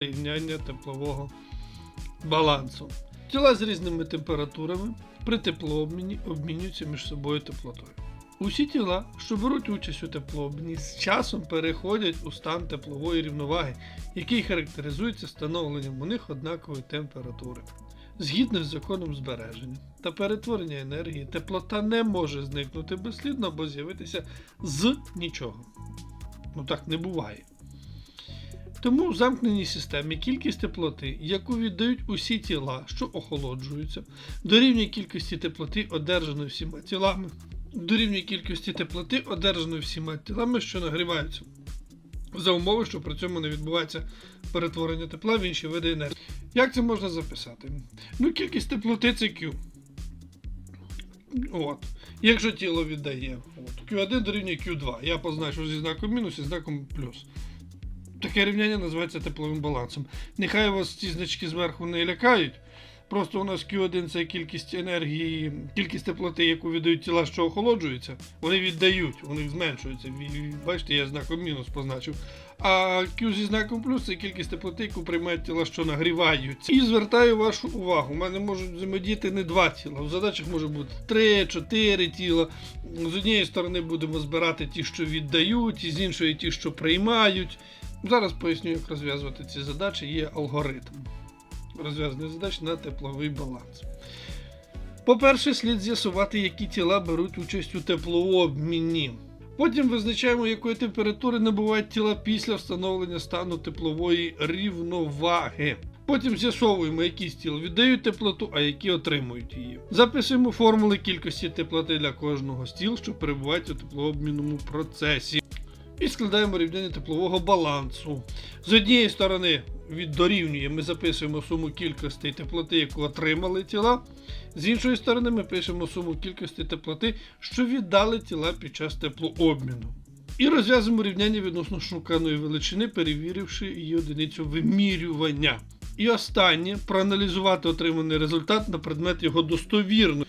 рівняння теплового балансу. Тіла з різними температурами при теплообміні обмінюються між собою теплотою. Усі тіла, що беруть участь у теплообміні, з часом переходять у стан теплової рівноваги, який характеризується становленням у них однакової температури. Згідно з законом збереження та перетворення енергії, теплота не може зникнути безслідно або з'явитися з нічого. Ну так не буває. Тому в замкненій системі кількість теплоти, яку віддають усі тіла, що охолоджуються, дорівнює кількості теплоти, одержаної всіма тілами, дорівнює кількості теплоти, одержаної всіма тілами, що нагріваються. За умови, що при цьому не відбувається перетворення тепла в інші види енергії. Як це можна записати? Ну, кількість теплоти це Q. От. Якщо тіло віддає от, Q1 дорівнює Q2. Я позначу зі знаком мінус і знаком плюс. Таке рівняння називається тепловим балансом. Нехай вас ці значки зверху не лякають. Просто у нас Q1 це кількість енергії, кількість теплоти, яку віддають тіла, що охолоджуються. Вони віддають, вони зменшуються. Бачите, я знаком мінус позначив. А Q зі знаком плюс це кількість теплоти, яку приймають тіла, що нагріваються. І звертаю вашу увагу. У мене можуть взаємодіяти не два тіла. В задачах може бути три, чотири тіла. З однієї сторони будемо збирати ті, що віддають, і з іншої ті, що приймають. Зараз поясню, як розв'язувати ці задачі. Є алгоритм розв'язання задач на тепловий баланс. По-перше, слід з'ясувати, які тіла беруть участь у теплообміні. Потім визначаємо, якої температури набувають тіла після встановлення стану теплової рівноваги. Потім з'ясовуємо, які з тіл віддають теплоту, а які отримують її. Записуємо формули кількості теплоти для кожного з тіл, що перебувають у теплообмінному процесі. Складаємо рівняння теплового балансу. З однієї сторони від дорівнює, ми записуємо суму кількості теплоти, яку отримали тіла. З іншої сторони, ми пишемо суму кількості теплоти, що віддали тіла під час теплообміну. І розв'язуємо рівняння відносно шуканої величини, перевіривши її одиницю вимірювання. І останнє проаналізувати отриманий результат на предмет його достовірності.